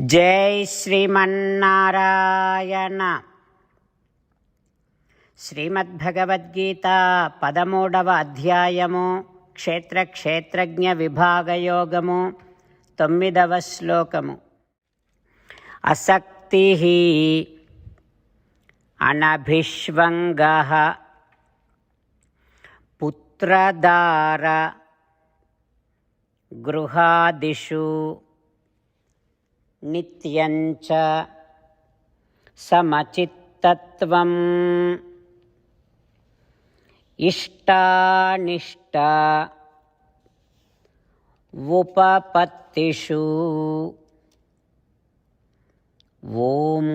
జై శ్రీమన్నారాయణ. శ్రీమద్భగవద్గీత పదమూడవ అధ్యాయము క్షేత్ర క్షేత్రజ్ఞ విభాగయోగము తొమ్మిదవ శ్లోకము. అసక్తి అనభిష్వంగ పుత్రదార గృహాదిషు నిత్యంచ సమచిత్తత్వం. ఇష్టానిష్ట ఉపపత్తిషు. ఓం.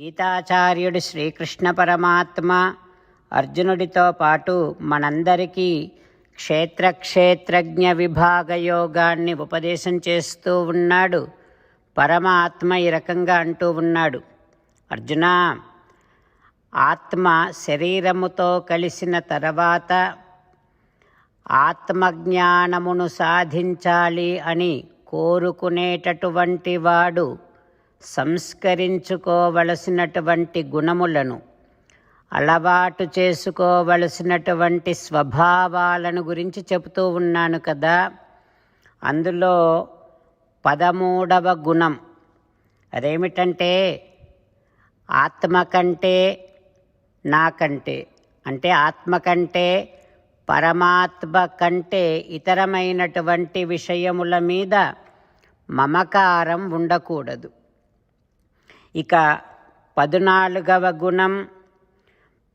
గీతాచార్యుడు శ్రీకృష్ణ పరమాత్మ అర్జునుడితో పాటు మనందరికీ క్షేత్రక్షేత్రజ్ఞ విభాగ యోగాన్ని ఉపదేశం చేస్తూ ఉన్నాడు. పరమాత్మ ఈ రకంగా అంటూ ఉన్నాడు. అర్జున ఆత్మ శరీరముతో కలిసిన తర్వాత ఆత్మజ్ఞానమును సాధించాలి అని కోరుకునేటటువంటి వాడు సంస్కరించుకోవలసినటువంటి గుణములను అలవాటు చేసుకోవలసినటువంటి స్వభావాలను గురించి చెబుతూ ఉన్నాను కదా. అందులో పదమూడవ గుణం అదేమిటంటే ఆత్మ కంటే నాకంటే అంటే ఆత్మ కంటే పరమాత్మ కంటే ఇతరమైనటువంటి విషయముల మీద మమకారం ఉండకూడదు. ఇక పద్నాలుగవ గుణం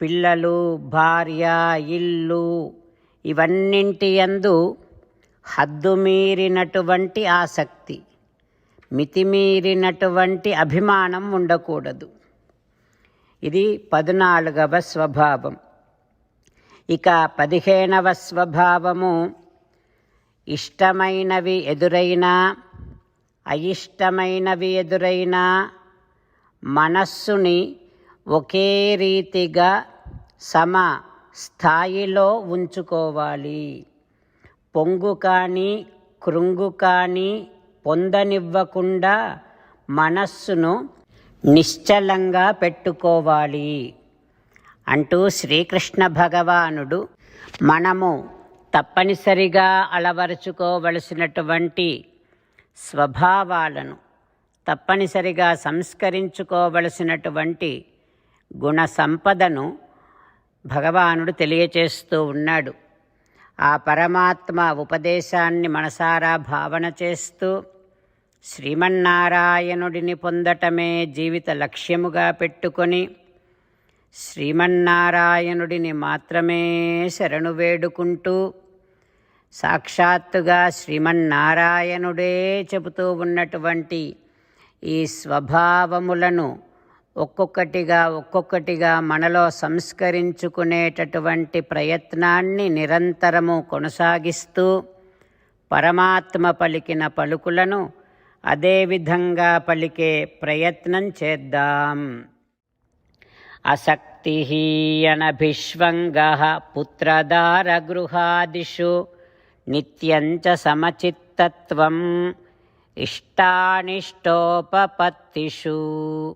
పిల్లలు భార్య ఇల్లు ఇవన్నింటి యందు హద్దుమీరినటువంటి ఆసక్తి మితిమీరినటువంటి అభిమానం ఉండకూడదు. ఇది పద్నాలుగవ స్వభావం. ఇక పదిహేనవ స్వభావము ఇష్టమైనవి ఎదురైనా అయిష్టమైనవి ఎదురైనా మనస్సుని ఒకే రీతిగా సమ స్థాయిలో ఉంచుకోవాలి. పొంగు కానీ కృంగు కానీ పొందనివ్వకుండా మనస్సును నిశ్చలంగా పెట్టుకోవాలి. అంటూ శ్రీకృష్ణ భగవానుడు మనము తప్పనిసరిగా అలవరుచుకోవలసినటువంటి స్వభావాలను తప్పనిసరిగా సంస్కరించుకోవలసినటువంటి గుణ సంపదను భగవానుడు తెలియచేస్తూ ఉన్నాడు. ఆ పరమాత్మ ఉపదేశాన్ని మనసారా భావన చేస్తూ శ్రీమన్నారాయణుడిని పొందటమే జీవిత లక్ష్యముగా పెట్టుకొని శ్రీమన్నారాయణుడిని మాత్రమే శరణు వేడుకుంటూ సాక్షాత్తుగా శ్రీమన్నారాయణుడే చెబుతూ ఉన్నటువంటి ఈ స్వభావములను ఒక్కొక్కటిగా ఒక్కొక్కటిగా మనలో సంస్కరించుకునేటటువంటి ప్రయత్నాన్ని నిరంతరము కొనసాగిస్తూ పరమాత్మ పలికిన పలుకులను అదేవిధంగా పలికే ప్రయత్నం చేద్దాం. అసక్తి అనభిష్వంగ పుత్రదారగృహాదిషు నిత్యంచ సమచిత్తత్వం ఇష్టానిష్టోపపత్తిషు.